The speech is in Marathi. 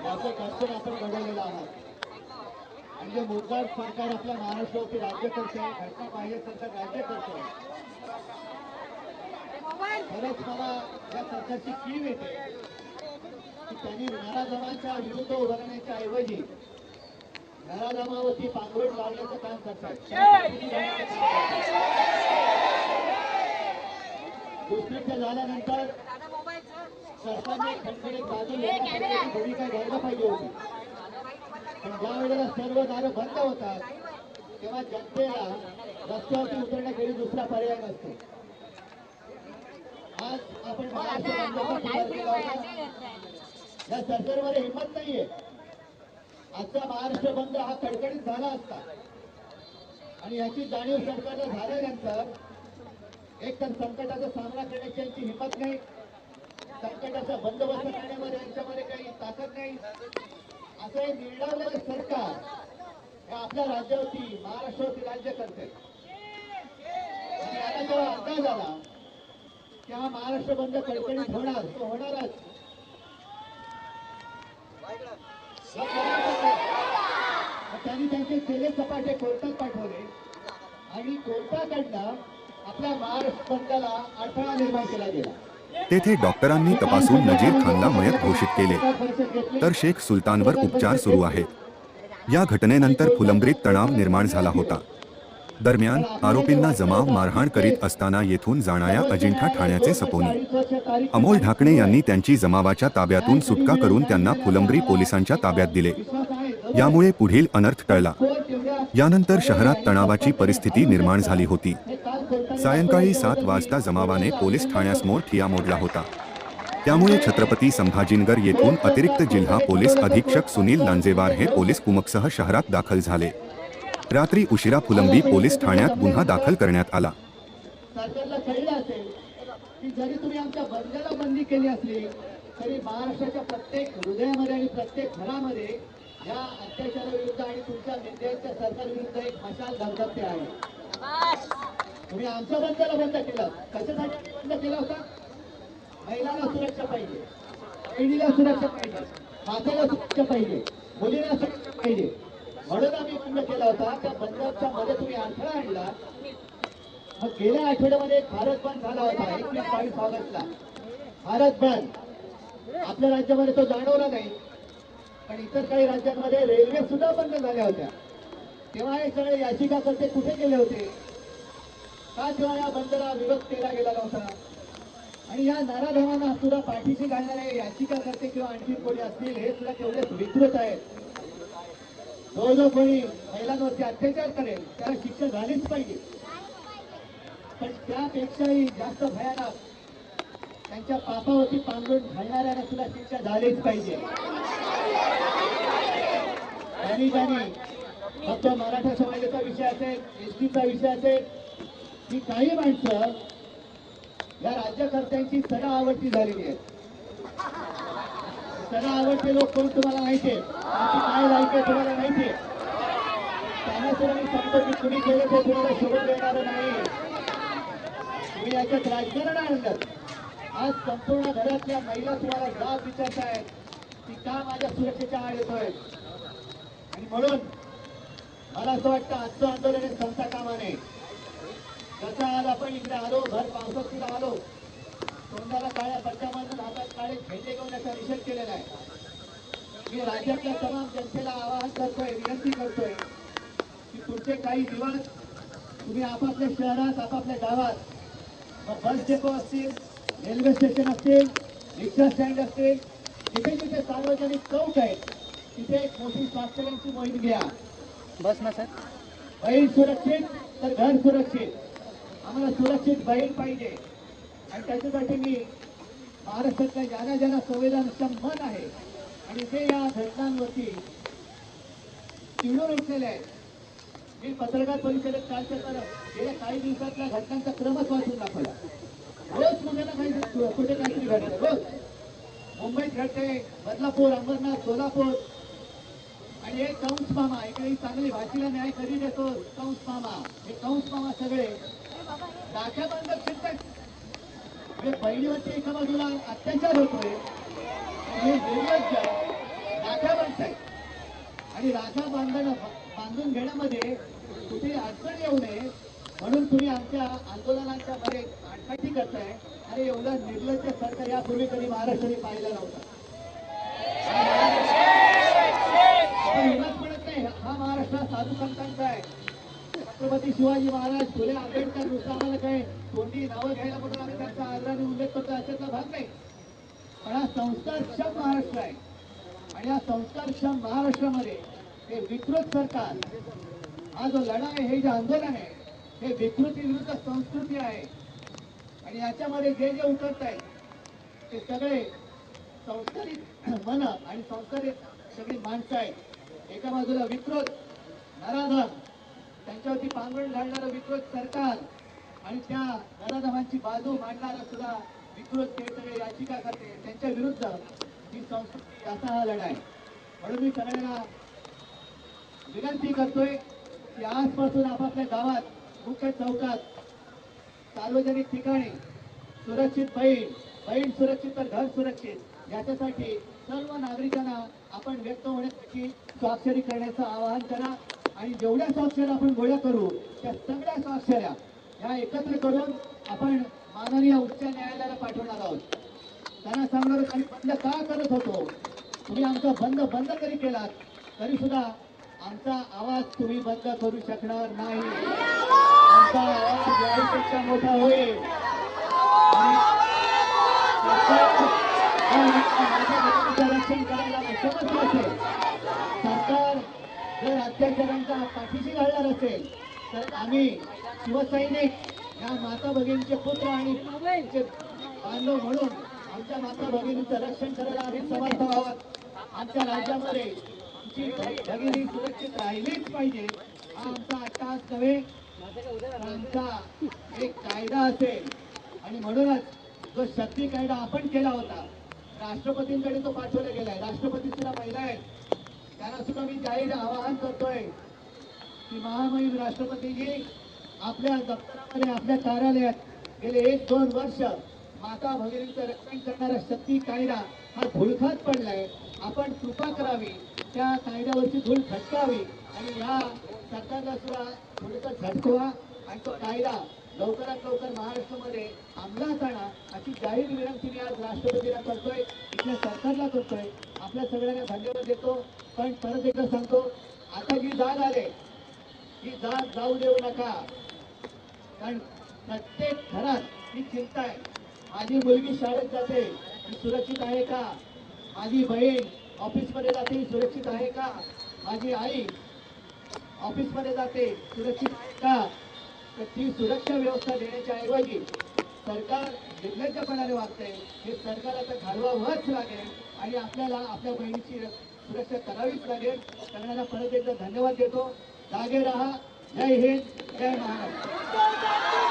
गिफ्ट याचं दर्शन आपण घडवलेलं आहात म्हणजे जे सरकार आपल्या महाराष्ट्रावरती राज्य करते घटना बाह्य सरकार राज्य करते खरंच मला या सरकारची कीव येते की त्यांनी नराधमांच्या विरुद्ध उभारण्याच्या ऐवजी नराधमावरती पांघरुण लावण्याचं काम करतात दुष्कृत्य झाल्यानंतर सरकारने खणखणीत बाजू भूमिका घ्यायला पाहिजे होती पण ज्या वेळेला सर्व दारं बंद होतात तेव्हा जनतेला रस्त्यावरती उतरण्याखेरीज दुसरा पर्याय नसतो आज आपण या सरकारमध्ये हिंमत नाहीये आजचा महाराष्ट्र बंद हा कडकडीत झाला असता आणि याची जाणीव सरकारला झाल्यानंतर एक तर संकटाचा सामना करण्याची यांची हिंमत नाही संकटाचा बंदोबस्त करण्यामध्ये यांच्यामध्ये काही ताकद नाही. असं हे निर्णय सरकार हे आपल्या राज्यावरती महाराष्ट्रावरती राज्य करते आणि जेव्हा अंदाज आला की हा महाराष्ट्र बंद कडकडीत होणार तो होणारच. त्यांनी त्यांचे केले सपाटे कोर्टात पाठवले. आणि कोर्टाकडनं आपल्या महाराष्ट्र बंदाला अडथळा निर्माण केला गेला. तेथे डॉक्टरांनी तपासून नजीर खानला मयत घोषित केले. तर शेख सुलतानवर उपचार सुरू आहेत. या घटनेनंतर फुलंब्रीत तणाव निर्माण झाला होता. दरम्यान आरोपींना जमाव मारहाण करीत असताना येथून जाणाऱ्या अजिंठा ठाण्याचे सपोनी. अमोल ढाकणे यांनी त्यांची जमावाच्या ताब्यातून सुटका करून त्यांना फुलंब्री पोलिसांच्या ताब्यात दिले. यामुळे पुढील अनर्थ टळला. यानंतर शहरात तणावाची परिस्थिती निर्माण झाली होती. सायंकाळी सात वाजता जमावाने पोलीस ठाण्यासमोर ठिया मोडला होता. त्यामुळे छत्रपती संभाजीनगर येथून अतिरिक्त जिल्हा पोलीस अधीक्षक सुनील लांजेवार हे पोलीस कुमकसह शहरात दाखल झाले. रात्री उशिरा फुलंबी पोलीस ठाण्यात गुन्हा दाखल करण्यात आला. सरकारला कळलं असेल की जरी तुम्ही आमच्या बंदला बंदी केली असली तरी महाराष्ट्राच्या प्रत्येक हृदयामध्ये आणि प्रत्येक घरामध्ये या अत्याचाराविरुद्ध आणि तुमच्या नेत्यांच्या सरकारविरुद्ध एक मशाल धगधगते आहे. तुम्ही आमच्या बंदला बंद केलं. कशासाठी बंद केला होता? महिलांना सुरक्षा पाहिजे. बहिणीला सुरक्षा पाहिजे. मातेला सुरक्षा पाहिजे. मुलीला सुरक्षा पाहिजे. म्हणून आम्ही बंद केला होता. त्या बंदच्या मध्ये तुम्ही अडथळा आणला. मग गेल्या आठवड्यामध्ये एक भारत बंद झाला होता. एकवीस बावीस ऑगस्टला. भारत बंद. आपल्या राज्यामध्ये तो जाणवला नाही. पण इतर काही राज्यांमध्ये रेल्वे सुद्धा बंद झाल्या होत्या. तेव्हा हे सगळे याचिकाकर्ते कुठे गेले होते? का तेव्हा या बंदला विरोध केला गेला नव्हता. आणि या नाराधवांना सुद्धा पाठीशी घालणारे याचिकाकर्ते किंवा आणखी कोणी असतील हे सुद्धा तेवढेच विकृत आहेत. जो जो कोणी महिलांवरती अत्याचार करेल त्याला शिक्षा झालीच पाहिजे. पण त्यापेक्षाही जास्त भयानक त्यांच्या पापावरती पांघरून घालणाऱ्यांना सुद्धा शिक्षा झालीच पाहिजे. त्यांनी त्यांनी फक्त मराठा समाजाचा विषय असेल एस टीचा विषय असेल ही काही माणसं या राज्यकर्त्यांची सडा आवडती झालेली आहेत. सडा आवडते लोक कोण तुम्हाला माहिती आहे काय लायके तुम्हाला माहिती आहे त्यांना सुद्धा मी सांगतो की तुम्ही केलं ते तुम्हाला सोडून देणार नाही. तुम्ही याच्यात राजकारण आणलं. आज संपूर्ण घरातल्या महिला तुम्हाला जाब आहेत. की का माझ्या सुरक्षेच्या आड येतोय? आणि म्हणून मला असं वाटतं आजचं आंदोलन हे संस्था कामा नये जसं आज आपण इकडे आलो भर पावसात सुद्धा आलो. तोंडाला काळ्या बट्ट्या बांधून हातात काळे झेंडे घेऊन याचा निषेध केलेला आहे. मी राज्यातल्या तमाम जनतेला आवाहन करतोय विनंती करतोय की पुढचे काही दिवस तुम्ही आपापल्या शहरात आपापल्या गावात मग बस डेपो असतील रेल्वे स्टेशन असतील रिक्षा स्टँड असतील जिथे जिथे सार्वजनिक चौक आहेत तिथे एक मोठी स्वास्थ्यांची मोहीम घ्या. बस ना सर. बहीण सुरक्षित तर घर सुरक्षित. आम्हाला सुरक्षित बैल पाहिजे. आणि त्याच्यासाठी मी महाराष्ट्रातल्या ज्यांना ज्यांना संवेदनक्षम मन आहे. आणि ते या घटनांवरती चिडून उठलेले आहेत. मी पत्रकार परिषदेत कालच्या तर गेल्या काही दिवसातल्या घटनांचा क्रमच वाचून दाखवला. रोज कुठे ना काही कुठे काहीतरी घडतं. रोज. मुंबईत घडते बदलापूर अंबरनाथ सोलापूर. आणि एक कंस मामा इकडे चांगली भाषेला न्याय कधी देतो? कंस मामा. हे कंस मामा सगळे राख्या बांधत फिरतात म्हणजे बहिणीवरती एका बाजूला अत्याचार होतोय. हे निर्लज्ज राख्या आणि राखा बांधणं बांधून घेण्यामध्ये कुठे अडचण येऊ नये. म्हणून तुम्ही आमच्या आंदोलनाच्या मध्ये आडकाठी करताय. आणि एवढा निर्लज्ज सरकार यापूर्वी कधी महाराष्ट्राने पाहिलं नव्हतं आपण एवढंच म्हणत नाही हा महाराष्ट्र साधू संतांचा आहे छत्रपती शिवाजी महाराज फुले आंबेडकर नुसतं आम्हाला काय कोणती नावं घ्यायला म्हणून आम्ही त्यांचा आदराने उल्लेख करतो अशातला भाग नाही. पण हा संस्कारक्षम महाराष्ट्र आहे. आणि या संस्कारक्षम महाराष्ट्रामध्ये हे विकृत सरकार हा जो लढा आहे हे जे आंदोलन आहे हे विकृती विरुद्ध संस्कृती आहे. आणि याच्यामध्ये जे जे उतरत आहेत ते सगळे संस्कारित मन आणि संस्कारित सगळी माणसं आहेत. एका बाजूला विकृत नराधन त्यांच्यावरती पांघरण घालणारं विकृत सरकार आणि त्या नराधमांची बाजू मांडणारा सुद्धा विकृत ते सगळे याचिका करते. त्यांच्या विरुद्ध ही संस्कृती असा हा लढा आहे म्हणून मी सगळ्यांना विनंती करतोय की आजपासून आपापल्या गावात मुख्य चौकात सार्वजनिक ठिकाणी सुरक्षित बैल बैल सुरक्षित तर घर सुरक्षित याच्यासाठी सर्व नागरिकांना आपण व्यक्त होण्यासाठी स्वाक्षरी करण्याचं आवाहन करा. आणि जेवढ्या स्वाक्षऱ्या आपण गोळ्या करू त्या सगळ्या स्वाक्षऱ्या ह्या एकत्र करून आपण माननीय उच्च न्यायालयाला पाठवणार आहोत त्यांना सांगणार आम्ही बंद का करत होतो तुम्ही आमचा बंद बंद जरी केलात तरी सुद्धा आमचा आवाज तुम्ही बंद करू शकणार नाही आमचा आवाज याहीपेक्षा मोठा होईल आणि रक्षण करायला समजलं असेल जर पाठीशी घालणार असेल तर आम्ही शिवसैनिक या माता भगिनीचे पुत्र आणि बांधव म्हणून आमच्या माता भगिनीचं रक्षण करायला आम्ही समर्थ आहोत. आमच्या राज्यामध्ये आमची भगिनी सुरक्षित राहिलीच पाहिजे हा आमचा अट्टास नव्हे आमचा एक कायदा असेल. आणि म्हणूनच जो शक्ती कायदा आपण केला होता राष्ट्रपतींकडे तो पाठवला गेलाय. राष्ट्रपती सुद्धा महिला आहेत त्यांना सुद्धा मी जाहीर आवाहन करतोय की महामहिम राष्ट्रपतीजी आपल्या दप्तरामध्ये आपल्या कार्यालयात गेले एक दोन वर्ष माता भगिनीचं रक्षण करणारा शक्ती कायदा हा धुळखात पडलाय. आपण कृपा करावी त्या कायद्यावरची धूळ खटकावी आणि या सरकारला सुद्धा थोडंसं झटकवा आणि तो कायदा लवकरात लवकर महाराष्ट्रामध्ये अंमलात आणा अशी जाहीर विनंती मी आज राष्ट्रपतीला करतोय. इथल्या सरकारला करतोय. आपल्या सगळ्यांना धन्यवाद देतो. पण परत एकदा सांगतो आता जी जाग आले ही जाग जाऊ देऊ नका. कारण प्रत्येक घरात ही चिंता आहे. माझी मुलगी शाळेत जाते ती सुरक्षित आहे का? माझी बहीण ऑफिसमध्ये जाते ही सुरक्षित आहे का? माझी आई ऑफिसमध्ये जाते सुरक्षित आहे का? तर ती सुरक्षा व्यवस्था देण्याच्या ऐवजी सरकार निर्लज्जपणाने वागते हे सरकार घालवावंच लागेल आणि आपल्याला आपल्या बहिणीची सुरक्षा करावीच लागेल. सगळ्यांना परत एकदा धन्यवाद देतो. जागे राहा. जय हिंद. जय महाराष्ट्र.